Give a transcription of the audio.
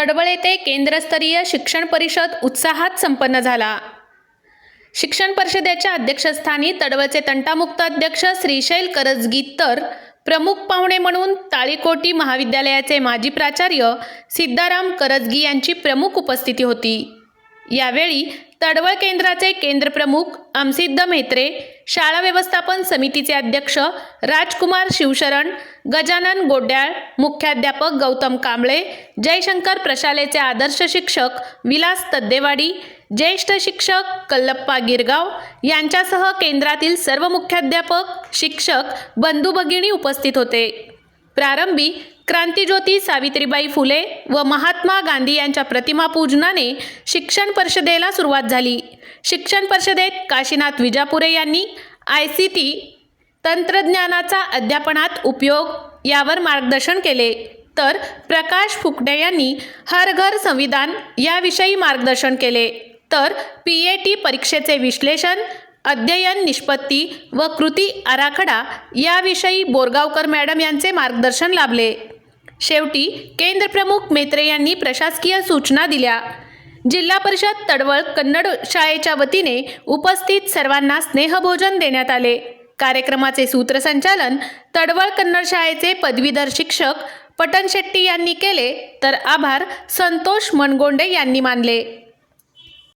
तडवळ येथे केंद्रस्तरीय शिक्षण परिषद उत्साहात संपन्न झाला. शिक्षण परिषदेच्या अध्यक्षस्थानी तडवळचे तंटामुक्त अध्यक्ष श्रीशैल करजगी तर प्रमुख पाहुणे म्हणून ताळीकोटी महाविद्यालयाचे माजी प्राचार्य सिद्धाराम करजगी यांची प्रमुख उपस्थिती होती. यावेळी तडवळ केंद्राचे केंद्रप्रमुख अमसिद्ध म्हेत्रे शाळा व्यवस्थापन समितीचे अध्यक्ष राजकुमार शिवशरण गजानन गोड्याळ मुख्याध्यापक गौतम कांबळे जयशंकर प्रशालेचे आदर्श शिक्षक विलास तद्देवाडी ज्येष्ठ शिक्षक कल्लप्पा गिरगाव यांच्यासह केंद्रातील सर्व मुख्याध्यापक शिक्षक बंधू भगिनी उपस्थित होते. प्रारंभी क्रांतीज्योती सावित्रीबाई फुले व महात्मा गांधी यांच्या प्रतिमा पूजनाने शिक्षण परिषदेला सुरुवात झाली. शिक्षण परिषदेत काशीनाथ विजापुरे यांनी आय सी टी तंत्रज्ञानाचा अध्यापनात उपयोग यावर मार्गदर्शन केले. तर प्रकाश फुकडे यांनी हर घर संविधान याविषयी मार्गदर्शन केले. तर पी ए टी परीक्षेचे विश्लेषण अध्ययन निष्पत्ती व कृती आराखडा याविषयी बोरगावकर मॅडम यांचे मार्गदर्शन लाभले. शेवटी केंद्रप्रमुख मेत्रे यांनी प्रशासकीय सूचना दिल्या. जिल्हा परिषद तडवळ कन्नड शाळेच्या वतीने उपस्थित सर्वांना स्नेहभोजन देण्यात आले. कार्यक्रमाचे सूत्रसंचालन तडवळ कन्नड शाळेचे पदवीधर शिक्षक पटन शेट्टी यांनी केले तर आभार संतोष मनगोंडे यांनी मानले.